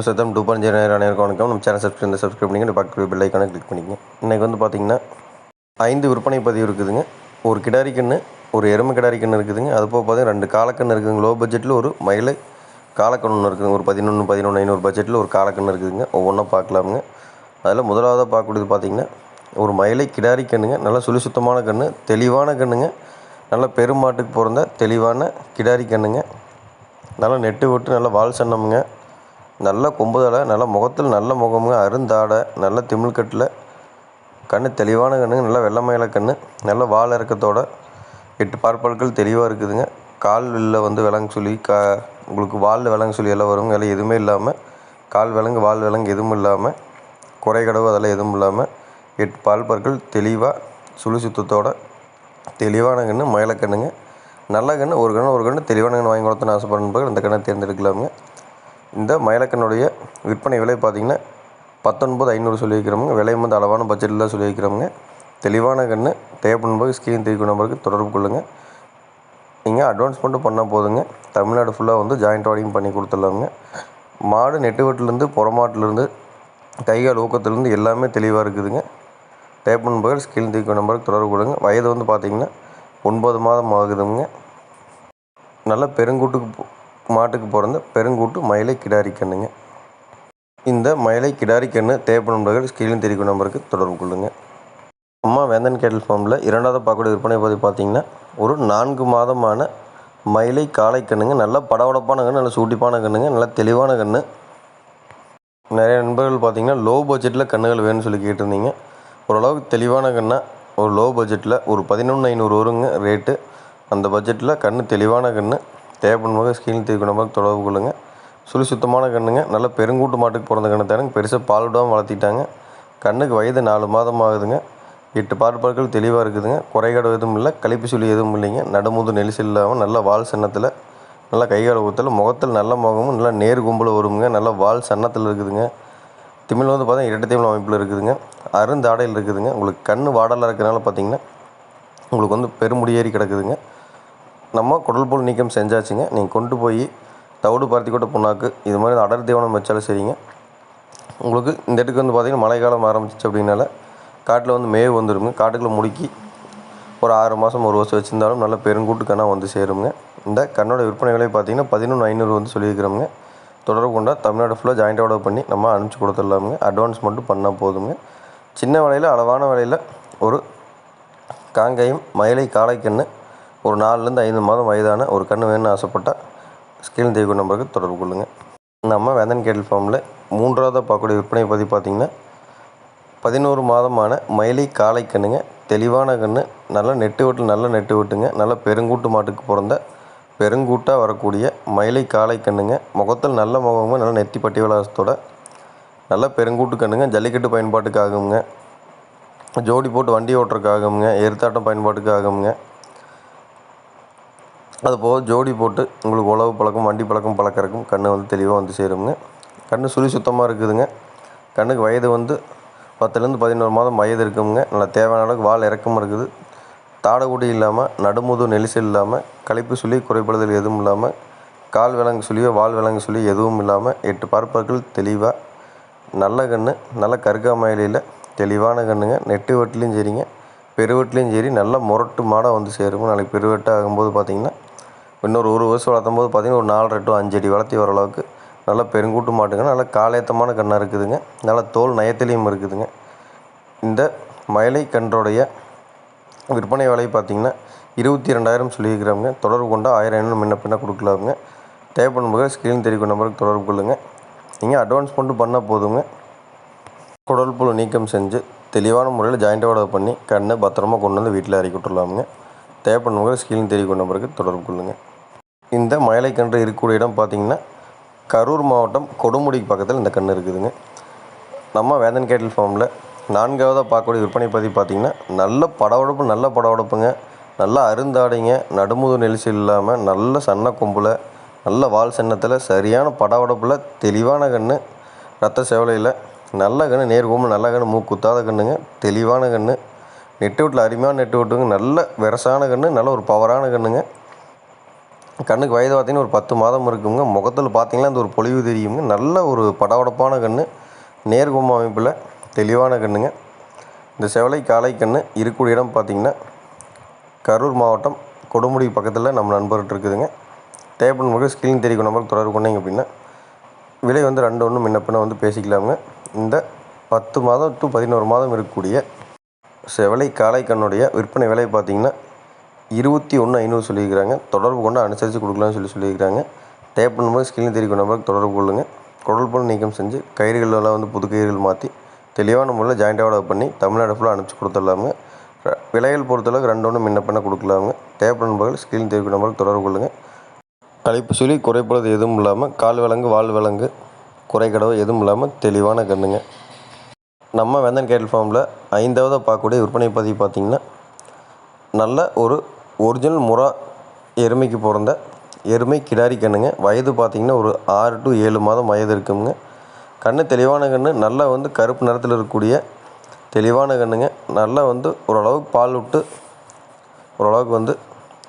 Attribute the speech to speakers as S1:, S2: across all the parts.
S1: சத்தம் two point zero அனைவருக்கும் வணக்கம். நம்ம சேனல் சப்ஸ்கிரைப் சப்ஸ்கிரைப் பண்ணிங்க பக்கத்து பெல் ஐக்கானை கிளிக் பண்ணிக்கங்க. இன்றைக்கி வந்து பார்த்தீங்கன்னா ஐந்து விற்பனை பதிவு இருக்குதுங்க. ஒரு கிடாரி கன்று ஒரு எருமை கிடாரி கன்று இருக்குதுங்க. அது போக பார்த்தீங்கன்னா ரெண்டு காலக்கன்று இருக்குதுங்க. லோ பட்ஜெட்டில் ஒரு மயிலை காலக்கன்று ஒன்று இருக்குதுங்க. ஒரு பதினொன்று பதினொன்று ஐநூறு பட்ஜெட்டில் ஒரு காலக்கன்று இருக்குதுங்க. ஒவ்வொன்றா பார்க்கலாமுங்க அதில் முதலாவதாக பார்க்கக்கூடியது பார்த்தீங்கன்னா ஒரு மயிலை கிடாரி கன்றுங்க நல்ல சுழி சுத்தமான கன்று தெளிவான கன்றுங்க நல்ல பெருமாட்டுக்கு பிறந்த தெளிவான கிடாரி கன்றுங்க நல்லா நெட்டு விட்டு நல்லா வால் சன்னமுங்க. நல்ல கொம்புதலை நல்ல முகத்தில் நல்ல முகமுங்க அருந்தாடை நல்ல திமிழ்கட்டில் கண் தெளிவான கண்ணுங்க நல்ல வெள்ளை கண் நல்ல வால் இறக்கத்தோட எட்டு பார்ப்பல்கள் தெளிவாக இருக்குதுங்க. கால் வில்ல வந்து விலங்கு சொல்லி கா உங்களுக்கு வாலில் விலங்கு சொல்லி எல்லாம் வருங்க. எல்லாம் எதுவுமே இல்லாமல் கால் விலங்கு வால் விலங்கு எதுவும் இல்லாமல் குறைகடவு அதெல்லாம் எதுவும் இல்லாமல் எட்டு பால் பற்கள் தெளிவாக சுழி சுத்தத்தோட தெளிவான கன்று மயிலக்கண்ணுங்க நல்ல கன்று ஒரு கன்று ஒரு கன்று தெளிவான கன்று வாங்கி கொடுத்தோன்னு ஆசைப்படுற இந்த கண்ணை தேர்ந்தெடுக்கலாமுங்க. இந்த மயிலக்கனுடைய விற்பனை விலை பார்த்திங்கன்னா பத்தொன்பது ஐநூறு சொல்லி விலையும் வந்து அளவான பட்ஜெட்டில் தான் சொல்லி தெளிவான கன்று தேவைப்படும் ஸ்கிரீன் தெரிவிக்கும் நம்பருக்கு தொடர்பு கொள்ளுங்கள் நீங்கள் அட்வான்ஸ் மட்டும் பண்ணால் போதுங்க. தமிழ்நாடு ஃபுல்லாக வந்து ஜாயிண்ட் வாடிங் பண்ணி கொடுத்துடலாமுங்க. மாடு நெட்டு வெட்டிலேருந்து புறமாட்டிலேருந்து கைகால் ஊக்கத்துலேருந்து எல்லாமே தெளிவாக இருக்குதுங்க. தேப்பன் போது ஸ்க்ரீன் தெரிவிக்கும் நம்பருக்கு தொடர்பு கொடுங்க வயது வந்து பார்த்திங்கன்னா ஒன்பது மாதம் ஆகுதுங்க. நல்ல பெருங்கூட்டுக்கு போ- மாட்டுக்கு பிறந்த பெருங்கூட்டு மயிலை கிடாரி கண்ணுங்க. இந்த மயிலை கிடாரி கன்று தேவைப்படுபவர்கள் ஸ்கிரீன் தெரிவிக்கும் நம்பருக்கு தொடர்பு கொள்ளுங்கள் அம்மா வேந்தன் கேட்டல் ஃபார்மில் இரண்டாவது பார்க்கக்கூடிய விற்பனை பற்றி பார்த்தீங்கன்னா ஒரு நான்கு மாதமான மயிலை காளை கண்ணுங்க நல்ல படவடப்பான கன்று நல்லா சூட்டிப்பான கண்ணுங்க நல்ல தெளிவான கன்று நிறைய நண்பர்கள் பார்த்தீங்கன்னா லோ பட்ஜெட்டில் கண்ணுகள் வேணும்னு சொல்லி கேட்டிருந்தீங்க. ஓரளவுக்கு தெளிவான கண்ணா ஒரு லோ பட்ஜெட்டில் ஒரு பதினொன்று ஐநூறு வருங்க ரேட்டு அந்த பட்ஜெட்டில் கண்ணு தெளிவான கன்று தேவைப்படும் போது ஸ்கீன் தீர்க்கும் நம்பருக்கு தொடர்பு கொள்ளுங்கள் சுழி சுத்தமான கண்ணுங்க. நல்ல பெருங்கூட்டு மாட்டுக்கு பிறந்த கண்ணு தானுங்க பெருசாக பால் விடாமல் வளர்த்திட்டாங்க. கண்ணுக்கு வயது நாலு மாதம் ஆகுதுங்க. எட்டு பார்ப்பற்கள் தெளிவாக இருக்குதுங்க. குறைகாடு எதுவும் இல்லை. கழிப்பு சுழி எதுவும் இல்லைங்க. நடுமுது நெலிசல் இல்லாமல் நல்ல வால் சன்னத்தில் நல்லா கைகால ஊற்றல முகத்தில் நல்ல முகமும் நல்லா நேர் கும்பல் வருங்க. நல்ல வால் சன்னத்தில் இருக்குதுங்க. திமிழ் வந்து பார்த்தீங்கன்னா இரட்டை திமிழ் அமைப்பில் இருக்குதுங்க. அருந்தாடையில் இருக்குதுங்க. உங்களுக்கு கண் வாடலாக இருக்கிறனால பார்த்தீங்கன்னா உங்களுக்கு வந்து பெருமுடியேறி கிடக்குதுங்க. நம்ம குடல் போல் நீக்கம் செஞ்சாச்சுங்க. நீங்கள் கொண்டு போய் தவிடு பருத்தி கூட புண்ணாக்கு இது மாதிரி அடர் தீவனம் வச்சாலும் சரிங்க. உங்களுக்கு இந்த இடத்துக்கு வந்து பார்த்திங்கன்னா மழைக்காலம் ஆரம்பிச்சிச்சு அப்படின்னால காட்டில் வந்து மேவு வந்துடுங்க காட்டுக்குள்ளே முடுக்கி ஒரு ஆறு மாதம் ஒரு வருஷம் வச்சுருந்தாலும் நல்ல பெருங்கூட்டு கண்ணா வந்து சேருங்க இந்த கண்ணோட விற்பனை விலை பார்த்தீங்கன்னா பதினொன்று ஐநூறு வந்து சொல்லியிருக்கிறோங்க தொடர்பு கொண்டா தமிழ்நாடு ஃபுல்லாக ஜாயிண்ட் ஆர்டர் பண்ணி நம்ம அனுப்பிச்சி கொடுத்துடலாமுங்க. அட்வான்ஸ் மட்டும் பண்ணால் போதுங்க சின்ன விலையில் அளவான விலையில் ஒரு காங்கையும் மயிலை காளைக்கன்று ஒரு நாலுலேருந்து ஐந்து மாதம் வயதான ஒரு கன்று வேணும்னு ஆசைப்பட்டால் ஸ்கிரீன் தெய்வ நம்பருக்கு தொடர்பு கொள்ளுங்கள் நம்ம வேந்தன் கேட்டல் ஃபார்மில் மூன்றாவதாக பார்க்கக்கூடிய விற்பனை பற்றி பார்த்திங்கன்னா பதினோரு மாதமான மயிலை காளை கண்ணுங்க தெளிவான கன்று நல்ல நெட்டு விட்டு நல்ல நெட்டு விட்டுங்க நல்ல பெருங்கூட்டு மாட்டுக்கு பிறந்த பெருங்கூட்டாக வரக்கூடிய மயிலை காளை கண்ணுங்க முகத்தில் நல்ல முகமுங்க நல்ல நெத்தி பட்டி விலாசத்தோட நல்ல பெருங்கூட்டு கண்ணுங்க ஜல்லிக்கட்டு பயன்பாட்டுக்கு ஆகுங்க ஜோடி போட்டு வண்டி ஓட்டுறதுக்கு ஆகுங்க எருத்தாட்டம் பயன்பாட்டுக்கு ஆகுங்க அது போக ஜோடி போட்டு உங்களுக்கு உழவு பழக்கம் வண்டி பழக்கம் பழக்கறக்கும் கண் வந்து தெளிவாக வந்து சேருங்க. கண் சுழி சுத்தமாக இருக்குதுங்க. கண்ணுக்கு வயது வந்து பத்துலேருந்து பதினோரு மாதம் வயது இருக்குங்க. நல்லா தேவையான அளவுக்கு வால் இறக்கமாக இருக்குது. தாடகுடி இல்லாமல் நடுமுது நெலிசல் இல்லாமல் கழிப்பு சுழி குறைபடுதல் எதுவும் இல்லாமல் கால் விலங்கு சுழியோ வால் விலங்கு சுழி எதுவும் இல்லாமல் எட்டு பார்ப்பர்கள் தெளிவாக நல்ல கன்று நல்ல கருக்காமயிலையில் தெளிவான கன்றுங்க நெட்டு வெட்டிலையும் சரிங்க. பெருவெட்டிலையும் சரி நல்லா முரட்டு மாடாக வந்து சேருங்க. நாளைக்கு பெருவெட்டாக ஆகும்போது பார்த்திங்கன்னா இன்னொரு ஒரு வருஷம் வளர்த்தும் போது பார்த்தீங்கன்னா ஒரு நாலரை டு அஞ்சு அடி வளர்த்தி வர அளவுக்கு நல்லா பெருங்கூட்டு மாட்டுங்க. நல்லா காலேத்தமான கண்ணாக இருக்குதுங்க. நல்லா தோல் நயத்திலையும் இருக்குதுங்க. இந்த மயிலை கன்றுடைய விற்பனை விலை பார்த்தீங்கன்னா இருபத்தி ரெண்டாயிரம் சொல்லியிருக்கிறாங்க. தொடர்பு கொண்டால் ஆயிரம் ஐநூறு முன்ன பின்ன கொடுக்கலாமுங்க. தேவைப்படும் போது ஸ்க்ரீன் தெரிவிக்கும் நம்பருக்கு தொடர்பு கொள்ளுங்கள் நீங்கள் அட்வான்ஸ் மட்டும் பண்ணால் போதுங்க. குடல் புழு நீக்கம் செஞ்சு தெளிவான முறையில் ஜாயிண்ட் பண்ணி கண்ணை பத்திரமா கொண்டு வந்து வீட்டில் இறக்கி விட்டுறலாமுங்க தேவைப்படும் போது ஸ்க்ரீன் தெரிவிக்கும் நம்பருக்கு தொடர்பு கொள்ளுங்கள் இந்த மயிலைக்கன்று இருக்கக்கூடிய இடம் பார்த்தீங்கன்னா கரூர் மாவட்டம் கொடுமுடிக்கு பக்கத்தில் இந்த கன்று இருக்குதுங்க. நம்ம வேதன் கேட்டில் ஃபார்மில் நான்காவதாக பார்க்கக்கூடிய விற்பனை பதிவு பார்த்திங்கன்னா நல்ல படவடப்பு நல்ல படவடப்புங்க. நல்ல அருந்தாடைங்க நடுமுது நெலிசு இல்லாமல் நல்ல சன்ன கொம்பில் நல்ல வால் சன்னத்தில் சரியான படவடப்பில் தெளிவான கன்று ரத்த செவலையில் நல்ல கன்று நேர்கோம்பு நல்ல கன்று மூக்கு குத்தாத கன்றுங்க தெளிவான கன்று நெட்டு விட்டில் அருமையான நெட்டு விட்டுங்க நல்ல விரசான கன்று நல்ல ஒரு பவரான கன்றுங்க கண்ணுக்கு வயது பார்த்தீங்கன்னா ஒரு பத்து மாதம் இருக்குங்க. முகத்தில் பார்த்தீங்கன்னா அந்த ஒரு பொலிவு தெரியுங்க. நல்ல ஒரு படபடப்பான கன்று நேர்கும்ப அமைப்பில் தெளிவான கண்ணுங்க. இந்த செவலை காளை கன்று இருக்கக்கூடிய இடம் பார்த்திங்கன்னா கரூர் மாவட்டம் கொடுமுடி பக்கத்தில் நம்ம நண்பர்கிட்ட இருக்குதுங்க. தேவைப்படும் போது ஸ்கிரீன் தெரிவிக்கும் நம்பருக்கு தொடர்பு கொண்டீங்க அப்படின்னா விலை வந்து ரெண்டு ஒன்று முன்ன பின்ன வந்து பேசிக்கலாமுங்க. இந்த பத்து மாதம் டு பதினோரு மாதம் இருக்கக்கூடிய செவலை காளை கண்ணுடைய விற்பனை விலை பார்த்திங்கன்னா இருபத்தி ஒன்று ஐநூறு சொல்லியிருக்கிறாங்க. தொடர்பு கொண்டு அனுசரித்து கொடுக்கலாம்னு சொல்லி சொல்லியிருக்கிறாங்க. டேப் போது ஸ்கிரீன் தெரிவிக்கும் நம்பருக்கு தொடர்பு கொள்ளுங்கள் குடல் பொருள் நீக்கம் செஞ்சு கயிறுகள் எல்லாம் வந்து புது கயிறுகள் மாற்றி தெளிவான முறையில் ஜாயிண்ட் பண்ணி தமிழ்நாடு ஃபுல்லாக அனுப்பிச்சு கொடுத்துடலாமுங்க. விலைகள் பொறுத்தளவுக்கு ரெண்டு ஒன்று முன்ன பின்ன கொடுக்கலாமுங்க. டேப் நண்பர்கள் ஸ்கிரீன் தெரிவிக்கும் நம்பருக்கு தொடர்பு கொள்ளுங்கள் கழிப்பு சொல்லி குறைப்படுறது எதுவும் இல்லாமல் கால் விலங்கு வால் விலங்கு குறைக்கடவு எதுவும் இல்லாமல் தெளிவான கண்ணுங்க. நம்ம வெந்தன் கேட்டல் ஃபார்மில் ஐந்தாவது பார்க்கக்கூடிய விற்பனை பதிவு பார்த்திங்கன்னா நல்ல ஒரு ஒரிஜினல் முறா எருமைக்கு பிறந்த எருமை கிடாரி கண்ணுங்க. வயது பார்த்திங்கன்னா ஒரு ஆறு டு ஏழு மாதம் வயது இருக்குங்க. கண்ணு தெளிவான கன்று நல்லா வந்து கருப்பு நிறத்தில் இருக்கக்கூடிய தெளிவான கண்ணுங்க. நல்லா வந்து ஓரளவுக்கு பால் விட்டு ஓரளவுக்கு வந்து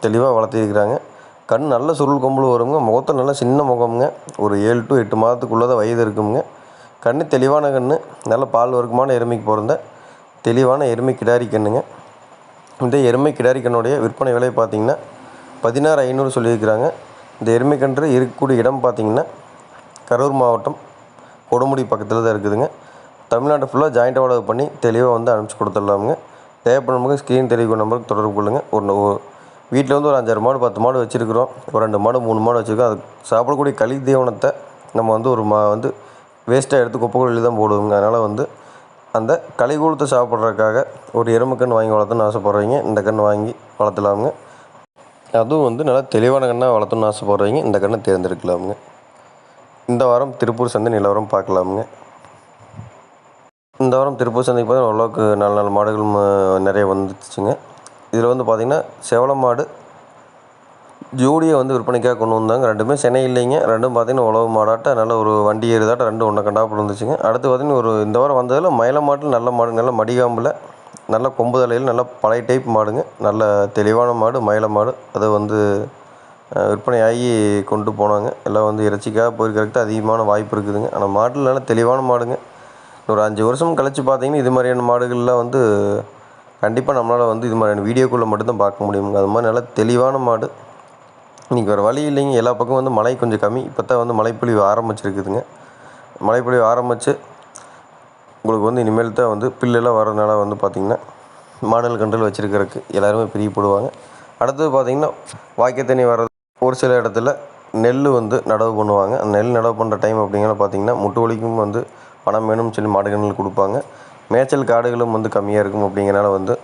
S1: தெளிவாக வளர்த்திருக்கிறாங்க கண் நல்ல சுருள் கொம்புல வருங்க. முகத்தில் நல்லா சின்ன முகமுங்க. ஒரு ஏழு டு எட்டு மாதத்துக்குள்ளே தான் வயது இருக்குங்க. கண் தெளிவான கண் நல்ல பால் வர்க்கமான எருமைக்கு பிறந்த தெளிவான எருமை கிடாரி கண்ணுங்க. இந்த எருமை கிடாரி விற்பனை விலை பார்த்திங்கன்னா பதினாறு ஐநூறு சொல்லியிருக்கிறாங்க. இந்த எருமை கன்று இருக்கக்கூடிய இடம் பார்த்தீங்கன்னா கரூர் மாவட்டம் கொடுமுடி பக்கத்தில் தான் இருக்குதுங்க. தமிழ்நாடு ஃபுல்லாக ஜாயிண்ட் ஆர்டர் பண்ணி தெளிவாக வந்து அனுப்பிச்சி கொடுத்துடலாமுங்க. தேவைப்படும்போது ஸ்க்ரீன் தெரிவிக்கும் நம்பருக்கு தொடர்பு கொள்ளுங்கள் ஒரு வீட்டில் வந்து ஒரு அஞ்சாறு மாடு பத்து மாடு வச்சுருக்குறோம். ஒரு ரெண்டு மாடு மூணு மாடு வச்சுருக்கோம். அது சாப்பிடக்கூடிய கழி தீவனத்தை நம்ம வந்து ஒரு மா வந்து வேஸ்ட்டாக எடுத்து குப்பைக்குழியில் தான் போடுவோங்க. அதனால் வந்து அந்த களி கொடுத்து சாப்பிட்றதுக்காக ஒரு எறும்பு கன்று வாங்கி வளர்த்துன்னு ஆசைப்பட்றீங்க இந்த கன்று வாங்கி வளர்த்தலாமுங்க. அதுவும் வந்து நல்லா தெளிவான கண்ணாக வளர்த்துன்னு ஆசைப்பட்றீங்க இந்த கண்ணை தேர்ந்தெடுக்கலாமுங்க. இந்த வாரம் திருப்பூர் சந்தை நிலவரம் பார்க்கலாமுங்க. இந்த வாரம் திருப்பூர் சந்தைக்கு பார்த்தா ஓரளவுக்கு நாலு நாலு மாடுகள் நிறைய வந்துச்சுங்க. இதில் வந்து பார்த்திங்கன்னா செவள மாடு ஜோடியை வந்து விற்பனைக்காக கொண்டு வந்தாங்க ரெண்டுமே சென்னை இல்லைங்க. ரெண்டும் பார்த்தீங்கன்னா உழவு மாடாட்ட நல்ல ஒரு வண்டி ஏறுதாட்ட ரெண்டும் ஒன்றை கண்டாப்புல இருந்துச்சுங்க. அடுத்து பார்த்தீங்கன்னா ஒரு இந்த வாரம் வந்ததில் மயில மாட்டில் நல்ல மாடு நல்ல மடிகாம்பில் நல்ல கொம்பு தலையில் நல்ல பழைய டைப் மாடுங்க. நல்ல தெளிவான மாடு மயில மாடு. அதை வந்து விற்பனை விற்பனையாகி கொண்டு போனாங்க. எல்லாம் வந்து இறைச்சிக்காக போயிருக்கிறதுக்கு தான் அதிகமான வாய்ப்பு இருக்குதுங்க. ஆனால் மாட்டில் நல்ல தெளிவான மாடுங்க. ஒரு அஞ்சு வருஷம் கழித்து பார்த்தீங்கன்னா இது மாதிரியான மாடுகள்லாம் வந்து கண்டிப்பாக நம்மளால் வந்து இது மாதிரியான வீடியோக்குள்ளே மட்டும்தான் பார்க்க முடியுங்க. அது மாதிரி நல்லா தெளிவான மாடு. இன்றைக்கி வேறு வழி இல்லைங்க. எல்லா பக்கம் வந்து மழை கொஞ்சம் கம்மி. இப்போ தான் வந்து மழைப்பொழிவு ஆரம்பிச்சிருக்குதுங்க. மழைப்பொழிவு ஆரம்பித்து உங்களுக்கு வந்து இனிமேல் தான் வந்து பில்லெல்லாம் வரதுனால வந்து பார்த்திங்கன்னா மாடல் கண்டல் வச்சுருக்கிறதுக்கு எல்லாருமே பிரியப்படுவாங்க. அடுத்தது பார்த்திங்கன்னா வாய்க்கால் தண்ணி வர்றது ஒரு சில இடத்துல நெல் வந்து நடவு பண்ணுவாங்க. அந்த நெல் நடவு பண்ணுற டைம் அப்படிங்கிற பார்த்திங்கன்னா முட்டு வலிக்கும் வந்து பணம் வேணும்னு சொல்லி மாடுகள் கொடுப்பாங்க. மேய்ச்சல் காடுகளும் வந்து கம்மியாக இருக்கும் அப்படிங்கிறனால வந்து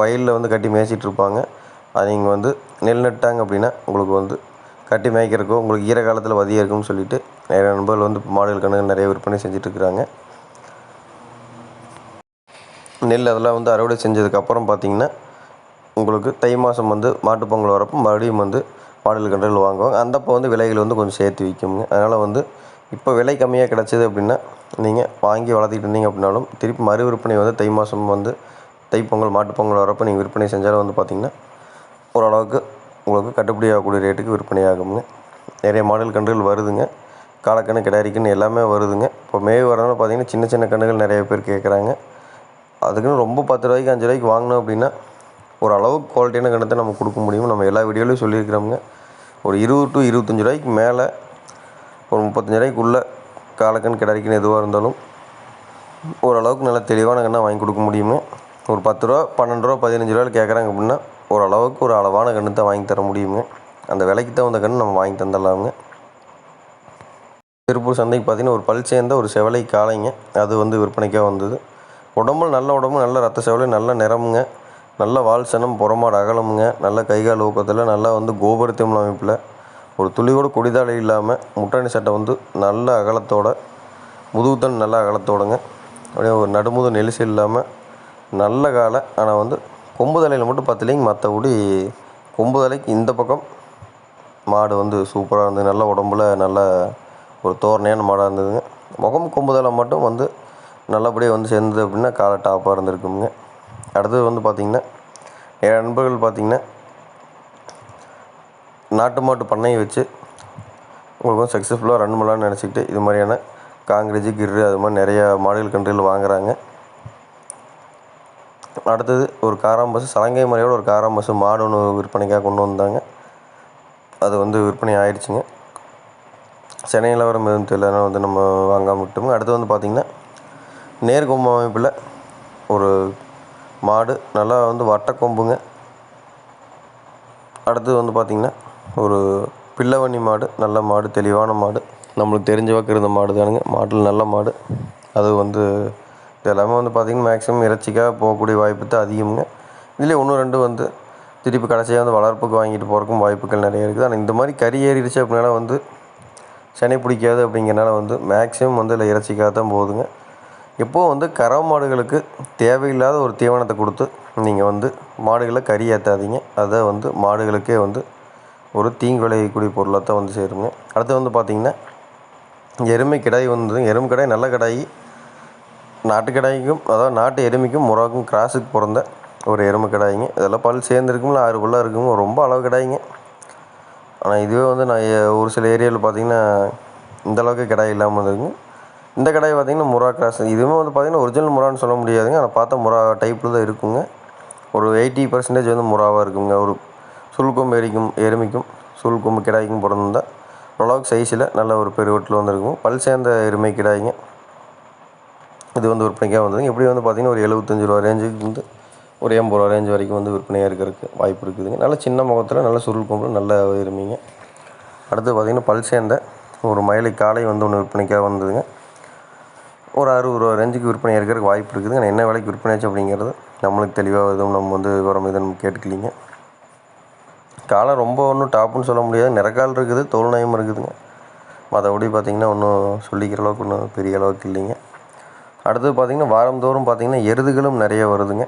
S1: வயலில் வந்து கட்டி மேய்ச்சிட்டு இருப்பாங்க. அது நீங்கள் வந்து நெல் நட்டாங்க அப்படின்னா உங்களுக்கு வந்து கட்டி மேய்க்கிறக்கோ உங்களுக்கு ஈர காலத்தில் வதியாக இருக்கும்னு சொல்லிட்டு நிறைய நண்பர்கள் வந்து மாடுகள் கணக்கு நிறைய விற்பனை செஞ்சிட்ருக்குறாங்க. இருக்கிறாங்க நெல் அதெல்லாம் வந்து அறுவடை செஞ்சதுக்கப்புறம் பார்த்தீங்கன்னா உங்களுக்கு தை மாதம் வந்து மாட்டுப் பொங்கல் வரப்போ மறுபடியும் வந்து மாடுகள் கன்றுகள் வாங்குவாங்க. அந்தப்போ வந்து விலைகள் வந்து கொஞ்சம் சேர்த்து விற்குங்க அதனால் வந்து இப்போ விலை கம்மியாக கிடச்சிது அப்படின்னா நீங்கள் வாங்கி வளர்த்துக்கிட்டு இருந்தீங்க அப்படின்னாலும் திருப்பி மறு விற்பனை வந்து தை மாதம் வந்து தைப்பொங்கல் மாட்டுப் பொங்கல் வரப்போ நீங்கள் விற்பனை செஞ்சாலும் வந்து பார்த்திங்கன்னா ஓரளவுக்கு உங்களுக்கு கட்டுப்படி ஆகக்கூடிய ரேட்டுக்கு விற்பனை ஆகுங்க நிறைய மாடல் கன்றுகள் வருதுங்க. காலக்கண்ணு கிடாரிக்கண்ணு எல்லாமே வருதுங்க. இப்போ மேய் வரனால பார்த்தீங்கன்னா சின்ன சின்ன கன்றுகள் நிறைய பேர் கேட்குறாங்க. அதுக்குன்னு ரொம்ப பத்து ரூபாய்க்கு அஞ்சு ரூபாய்க்கு வாங்கினோம் அப்படின்னா ஒரு அளவு குவாலிட்டியான கணத்தை நம்ம கொடுக்க முடியும். நம்ம எல்லா வீடியோலையும் சொல்லியிருக்கிறோமுங்க. ஒரு இருபது டு இருபத்தஞ்சி ரூபாய்க்கு மேலே ஒரு முப்பத்தஞ்சு ரூபாய்க்குள்ளே காலக்கண் கிடாரிக்கண் எதுவாக இருந்தாலும் ஓரளவுக்கு நல்ல தெளிவான கண்ணை வாங்கி கொடுக்க முடியுங்க ஒரு பத்து ரூபா பன்னெண்டு ரூபா பதினஞ்சு ரூபாயில் கேட்குறாங்க அப்படின்னா ஓரளவுக்கு ஒரு அளவான கன்று தான் வாங்கி தர முடியுங்க அந்த விலைக்கு தகுந்த கன்று நம்ம வாங்கி தந்துடலாமுங்க திருப்பூர் சந்தைக்கு பார்த்தீங்கன்னா ஒரு பல் சேர்ந்த ஒரு செவலை காளைங்க. அது வந்து விற்பனைக்காக வந்தது. உடம்புல நல்ல உடம்பு நல்ல ரத்த செவலை நல்ல நிறமுங்க. நல்ல வால் சனம் புறமாடு அகலமுங்க. நல்ல கைகால் ஊக்கத்தில் நல்லா வந்து கோபுரத்தியம் அமைப்பில். ஒரு துளியோட கொடிதாடை இல்லாமல் முட்டாணி சட்டை வந்து நல்ல அகலத்தோட முதுகுத்தன் நல்ல அகலத்தோடங்க. அப்படியே ஒரு நடுமுது நெலிசு இல்லாமல் நல்ல காலை ஆனால் வந்து கொம்பு தலையில் மட்டும் பார்த்துலிங்க மற்றபடி கொம்பு தலைக்கு இந்த பக்கம் மாடு வந்து சூப்பராக இருந்தது நல்ல உடம்புல நல்ல ஒரு தோரணையான மாடாக இருந்ததுங்க. முகம் கொம்புதலை மட்டும் வந்து நல்லபடியாக வந்து சேர்ந்தது அப்படின்னா காலை டாப்பாக இருந்திருக்குங்க. அடுத்தது வந்து பார்த்திங்கன்னா என் நண்பர்கள் பார்த்திங்கன்னா நாட்டு மாட்டு பண்ணையை வச்சு உங்களுக்கு வந்து சக்ஸஸ்ஃபுல்லாக ரன் பண்ணலான்னு நினச்சிக்கிட்டு இது மாதிரியான காங்கிரஜி கிர்ரு அது மாதிரி நிறையா மாடுகள் கன்றுகள் வாங்குறாங்க. அடுத்தது ஒரு காராம் பஸ் சலங்கை முறையோடு ஒரு காராம் பஸ் மாடு ஒன்று விற்பனைக்காக கொண்டு வந்தாங்க. அது வந்து விற்பனை ஆயிடுச்சுங்க. சென்னை நிலவரம் எதுவும் தெரியலனா வந்து நம்ம வாங்காமல் விட்டோம் அடுத்து வந்து பார்த்திங்கன்னா நேர்கொம்பு அமைப்பில் ஒரு மாடு நல்லா வந்து வட்டக்கொம்புங்க அடுத்தது வந்து பார்த்திங்கன்னா ஒரு பில்லவண்ணி மாடு நல்ல மாடு தெளிவான மாடு. நம்மளுக்கு தெரிஞ்ச வாக்கு இருந்த மாடு தானுங்க. மாட்டில் நல்ல மாடு. அது வந்து இது எல்லாமே வந்து பார்த்திங்கன்னா மேக்ஸிமம் இறைச்சிக்காக போகக்கூடிய வாய்ப்பு தான் அதிகமுங்க. இதுலேயே ஒன்று ரெண்டு வந்து திருப்பி கடைசியாக வந்து வளர்ப்புக்கு வாங்கிட்டு போகிறக்கும் வாய்ப்புகள் நிறைய இருக்குது. ஆனால் இந்த மாதிரி கறி ஏறிடுச்சு அப்படின்னால வந்து சனி பிடிக்காது அப்படிங்கிறனால வந்து மேக்ஸிமம் வந்து இல்லை இறைச்சிக்காக தான் போகுதுங்க. எப்போது வந்து கறவை மாடுகளுக்கு தேவையில்லாத ஒரு தீவனத்தை கொடுத்து நீங்கள் வந்து மாடுகளை கறி ஏற்றாதீங்க அதை வந்து மாடுகளுக்கே வந்து ஒரு தீங்கு விளையக்கூடிய பொருளாக தான் வந்து சேருங்க. அடுத்து வந்து பார்த்திங்கன்னா எருமை கிடாய் வந்து எருமை கிடாய் நல்ல கிடாய் நாட்டு கிடாய்க்கும் அதாவது நாட்டு எருமைக்கும் முறாவுக்கும் கிராஸுக்கு பிறந்த ஒரு எருமை கிடாய்ங்க. இதெல்லாம் பல் சேர்ந்துருக்கும்ல ஆறு பல்லாக இருக்குங்க ரொம்ப அளவு கிடாய்ங்க. ஆனால் இதுவே வந்து நான் ஒரு சில ஏரியாவில் பார்த்தீங்கன்னா இந்த அளவுக்கு கிடாய் இல்லாமல் இருக்குங்க இந்த கடாய் பார்த்தீங்கன்னா முறா கிராஸ். இதுவுமே வந்து பார்த்திங்கன்னா ஒரிஜினல் முறான்னு சொல்ல முடியாதுங்க. ஆனால் பார்த்தா முறா டைப்பில் தான் இருக்குங்க. ஒரு எயிட்டி பர்சன்டேஜ் வந்து முறாவாக இருக்குங்க. ஒரு சுல்கொம்பு எரிக்கும் எருமைக்கும் சுல்கொம்பு கிடாய்க்கும் பிறந்திருந்தா ஓரளவுக்கு சைஸில் நல்ல ஒரு பெருவட்டில் வந்துருக்கும். பல் சேர்ந்த எருமை கிடாய்ங்க. இது வந்து விற்பனைக்காக வந்ததுங்க. இப்படி வந்து பார்த்திங்கன்னா ஒரு எழுபத்தஞ்சு ரூபா ரேஞ்சுக்கு வந்து ஒரு எண்பது ரூபா ரேஞ்ச் வரைக்கும் வந்து விற்பனையாக இருக்கிறதுக்கு வாய்ப்பு இருக்குதுங்க. நல்ல சின்ன முகத்தில் நல்ல சுருள் கொம்பில் நல்ல இருமீங்க அடுத்து பார்த்திங்கன்னா பல் சேர்ந்த ஒரு மயிலை காளை வந்து ஒன்று விற்பனைக்காக வந்ததுங்க. ஒரு அறுபது ரூபா ரேஞ்சுக்கு விற்பனை இருக்கிறதுக்கு வாய்ப்பு இருக்குது ஆனால் என்ன விலைக்கு விற்பனையாச்சு அப்படிங்கிறது நம்மளுக்கு தெளிவாக எதுவும் நம்ம வந்து விவரம் எதுவும் கேட்டுக்கலிங்க. காலை ரொம்ப ஒன்றும் டாப்புன்னு சொல்ல முடியாது. நிறக்கால் இருக்குது தோல் நயம் இருக்குதுங்க. மற்றபடி பார்த்திங்கன்னா ஒன்றும் சொல்லிக்கிற அளவுக்கு ஒன்றும் பெரிய அளவுக்கு இல்லைங்க. அடுத்தது பார்த்திங்கன்னா வாரந்தோறும் பார்த்திங்கன்னா எருதுகளும் நிறைய வருதுங்க.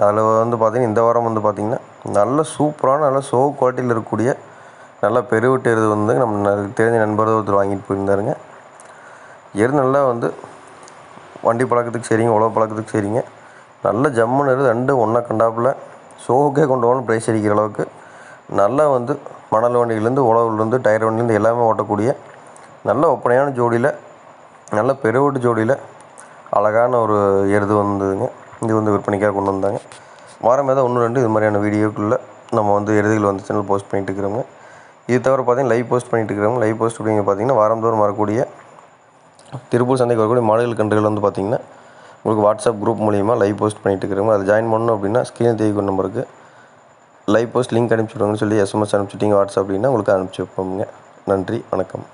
S1: அதில் வந்து பார்த்திங்கன்னா இந்த வாரம் வந்து பார்த்திங்கன்னா நல்ல சூப்பரான நல்ல சோ குவாலிட்டியில் இருக்கக்கூடிய நல்ல பெருவிட்டு எருது வந்து நம்ம ந- தெரிஞ்ச நண்பர் ஒருத்தர் வாங்கிட்டு போயிருந்தாருங்க. எருது நல்லா வந்து வண்டி பழக்கத்துக்கு சரிங்க உழவு பழக்கத்துக்கு சரிங்க. நல்ல ஜம்முன்னு எருது ரெண்டும் ஒன்றா கண்டாப்புல ஷோவுக்கே கொண்டு போகணும் ப்ரைஸ் அடிக்கிற அளவுக்கு நல்லா வந்து மணல் வண்டியிலேருந்து உழவுலேருந்து டயர் வண்டிலேருந்து எல்லாமே ஓட்டக்கூடிய நல்ல ஒப்பனையான ஜோடியில் நல்ல பெருவட்டு ஜோடியில் அழகான ஒரு எருது வந்ததுங்க. இது வந்து விற்பனைக்காக கொண்டு வந்தாங்க. வாரம் ஏதாவது ஒன்று ரெண்டு இது மாதிரியான வீடியோக்குள்ளே நம்ம வந்து எருதுகள் வந்து சேனல் போஸ்ட் பண்ணிட்டு இருக்கிறோங்க இது தவிர பார்த்தீங்கன்னா லைவ் போஸ்ட் பண்ணிட்டு இருக்கிறோங்க லைவ் போஸ்ட் அப்படிங்க பார்த்தீங்கன்னா வாரந்தோறும் வரக்கூடிய திருப்பூர் சந்தைக்கு வரக்கூடிய மாடுகள் கன்றுகள் வந்து பார்த்தீங்கன்னா உங்களுக்கு வாட்ஸ்அப் குரூப் மூலிமா லைவ் போஸ்ட் பண்ணிட்டு இருக்கிறோங்க அதை ஜாயின் பண்ணணும் அப்படின்னா ஸ்க்ரீன் தேவை நம்பருக்கு லைவ் போஸ்ட் லிங்க் அனுப்பிச்சுடுங்கன்னு சொல்லி எஸ்எம்எஸ் அனுப்பிச்சிட்டிங்க. வாட்ஸ்அப் அப்படின்னா உங்களுக்கு அனுப்பிச்சி வைப்போம்ங்க. நன்றி வணக்கம்.